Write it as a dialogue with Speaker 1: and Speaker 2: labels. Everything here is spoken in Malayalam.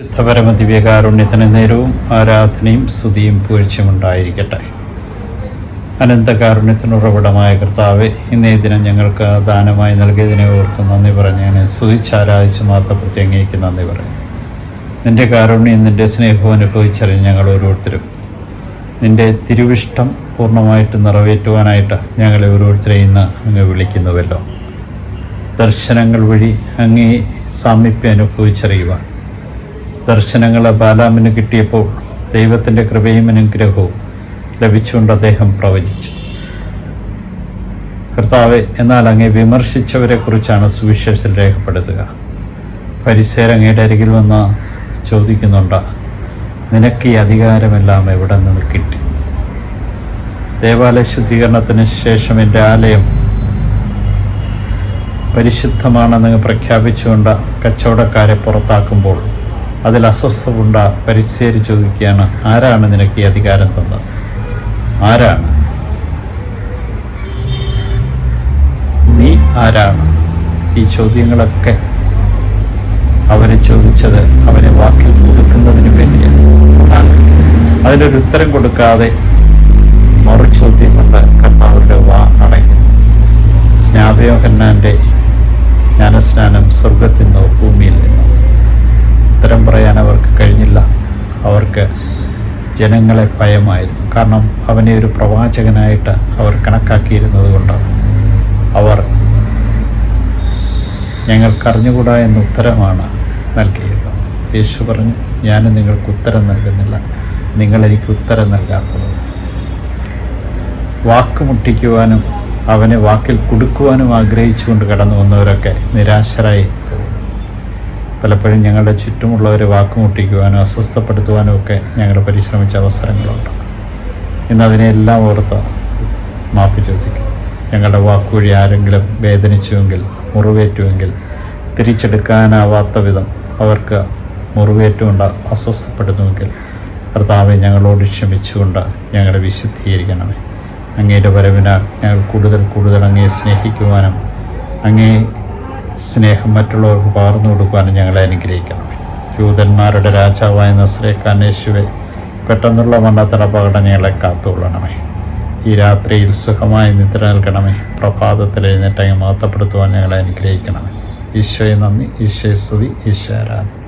Speaker 1: ശുദ്ധപരമ ദിവ്യകാരുണ്യത്തിന് നേരവും ആരാധനയും സ്തുതിയും പൂഴ്ചയും ഉണ്ടായിരിക്കട്ടെ. ഉറവിടമായ കർത്താവെ ഇന്നേ ദിനം ഞങ്ങൾക്ക് ദാനമായി നൽകിയതിനെ ഓർത്ത് നന്ദി പറഞ്ഞ് അങ്ങനെ സ്തുതിച്ച് ആരാധിച്ച് മാത്രപ്പെടുത്തി അങ്ങേക്ക് നന്ദി പറയും നിന്റെ കാരുണ്യം നിന്റെ സ്നേഹവും അനുഭവിച്ചറിഞ്ഞ് ഞങ്ങൾ ഓരോരുത്തരും. നിന്റെ തിരുവിഷ്ടം പൂർണമായിട്ട് നിറവേറ്റുവാനായിട്ട് ഞങ്ങളെ ഓരോരുത്തരെയും ഇന്ന് അങ്ങ് വിളിക്കുന്നുവല്ലോ. ദർശനങ്ങൾ വഴി അങ്ങേ സാമീപ്യം അനുഭവിച്ചറിയുവാൻ ദർശനങ്ങൾ ബാലാമിന് കിട്ടിയപ്പോൾ ദൈവത്തിന്റെ കൃപയും അനുഗ്രഹവും ലഭിച്ചുകൊണ്ട് അദ്ദേഹം പ്രവചിച്ചു. കർത്താവ് എന്നാൽ അങ്ങേ വിമർശിച്ചവരെക്കുറിച്ചാണ് സുവിശേഷത്തിൽ രേഖപ്പെടുത്തുക. പരിസരങ്ങയുടെ അരികിൽ വന്ന് ചോദിക്കുന്നുണ്ട് നിനക്ക് ഈ അധികാരമെല്ലാം എവിടെ നിന്ന് കിട്ടി? ദേവാലയ ശുദ്ധീകരണത്തിന് ശേഷം എന്റെ ആലയം പരിശുദ്ധമാണെന്ന് പ്രഖ്യാപിച്ചുകൊണ്ട് കച്ചവടക്കാരെ പുറത്താക്കുമ്പോൾ അതിൽ അസ്വസ്ഥമുണ്ട പരിസേരി ചോദിക്കുകയാണ് ആരാണ് നിനക്ക് ഈ അധികാരം തന്നത്? ആരാണ്? നീ ആരാണ്? ഈ ചോദ്യങ്ങളൊക്കെ അവരെ ചോദിച്ചത് അവനെ വാക്കിൽ കൊടുക്കുന്നതിന് വേണ്ടിയാണ്. അതിനൊരു ഉത്തരം കൊടുക്കാതെ മറുചോദ്യം കൊണ്ട് കർത്താവരുടെ വാ അടയ്ക്കുന്നു. സ്നാതയോഹന്നാന്റെ ജ്ഞാനസ്നാനം സ്വർഗത്തിൽ നിന്നോ ഭൂമിയിൽ നിന്നോ. ഉത്തരം പറയാൻ അവർക്ക് കഴിഞ്ഞില്ല. അവർക്ക് ജനങ്ങളെ ഭയമായിരുന്നു. കാരണം അവനെ ഒരു പ്രവാചകനായിട്ട് അവർ കണക്കാക്കിയിരുന്നത് കൊണ്ടാണ്. അവർ ഞങ്ങൾക്കറിഞ്ഞുകൂടാ എന്ന ഉത്തരമാണ് നൽകിയത്. യേശു പറഞ്ഞു ഞാൻ നിങ്ങൾക്ക് ഉത്തരം നൽകുന്നില്ല. നിങ്ങൾ എനിക്ക് ഉത്തരം നൽകാത്തത് വാക്ക് മുട്ടിക്കുവാനും അവനെ വാക്കിൽ കൊടുക്കുവാനും ആഗ്രഹിച്ചുകൊണ്ട് കടന്നു വന്നവരൊക്കെ നിരാശരായി പലപ്പോഴും ഞങ്ങളുടെ ചുറ്റുമുള്ളവരെ വാക്കുമുട്ടിക്കുവാനോ അസ്വസ്ഥപ്പെടുത്തുവാനോ ഒക്കെ ഞങ്ങൾ പരിശ്രമിച്ച അവസരങ്ങളുണ്ട്. ഇന്ന് അതിനെല്ലാം ഓർത്ത് മാപ്പ് ചോദിക്കും. ഞങ്ങളുടെ വാക്കുവഴി ആരെങ്കിലും വേദനിച്ചുവെങ്കിൽ മുറിവേറ്റുവെങ്കിൽ തിരിച്ചെടുക്കാനാവാത്ത വിധം അവർക്ക് മുറിവേറ്റുകൊണ്ട് അസ്വസ്ഥപ്പെടുന്നുവെങ്കിൽ കർത്താവെ ഞങ്ങളോട് ക്ഷമിച്ചുകൊണ്ട് ഞങ്ങളെ വിശുദ്ധീകരിക്കണമേ. അങ്ങയുടെ വരവിനാൽ ഞങ്ങൾ കൂടുതൽ കൂടുതൽ അങ്ങയെ സ്നേഹിക്കുവാനും അങ്ങേ സ്നേഹം മറ്റുള്ളവർക്ക് പകർന്നു കൊടുക്കുവാനും ഞങ്ങളെ അനുഗ്രഹിക്കണം. ജൂതന്മാരുടെ രാജാവായ നസ്രേഖാനേശുവെ പെട്ടെന്നുള്ള മണ്ണത്തര അപകടം ഞങ്ങളെ കാത്തുകൊള്ളണമേ. ഈ രാത്രിയിൽ സുഖമായി നിദ്ര നൽകണമേ. പ്രഭാതത്തിൽ എഴുന്നേറ്റങ്ങ് മഹത്വപ്പെടുത്തുവാൻ ഞങ്ങളെ അനുഗ്രഹിക്കണമേ. ഈശോയെ നന്ദി. ഈശോയെ സ്തുതി. ഈശോ ആരാധന.